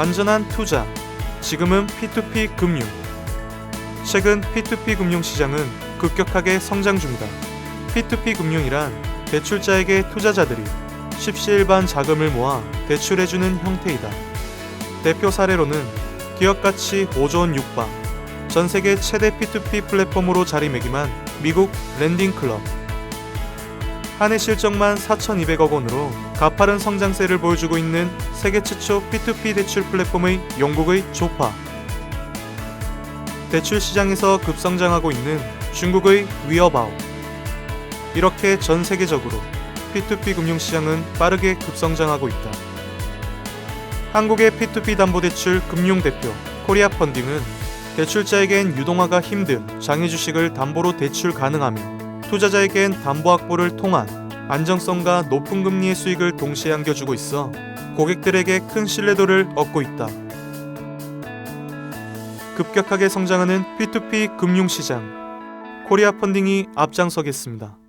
안전한 투자. 지금은 P2P 금융. 최근 P2P 금융 시장은 급격하게 성장 중이다. P2P 금융이란 대출자에게 투자자들이 십시일반 자금을 모아 대출해주는 형태이다. 대표 사례로는 기업 가치 5조 원 육박, 전 세계 최대 P2P 플랫폼으로 자리매김한 미국 랜딩 클럽. 한 해 실적만 4,200억 원으로 가파른 성장세를 보여주고 있는 세계 최초 P2P 대출 플랫폼의 영국의 조파. 대출 시장에서 급성장하고 있는 중국의 위어바오. 이렇게 전 세계적으로 P2P 금융시장은 빠르게 급성장하고 있다. 한국의 P2P 담보대출 금융대표 코리아 펀딩은 대출자에겐 유동화가 힘든 장외 주식을 담보로 대출 가능하며 투자자에겐 담보 확보를 통한 안정성과 높은 금리의 수익을 동시에 안겨주고 있어 고객들에게 큰 신뢰도를 얻고 있다. 급격하게 성장하는 P2P 금융시장 코리아 펀딩이 앞장서겠습니다.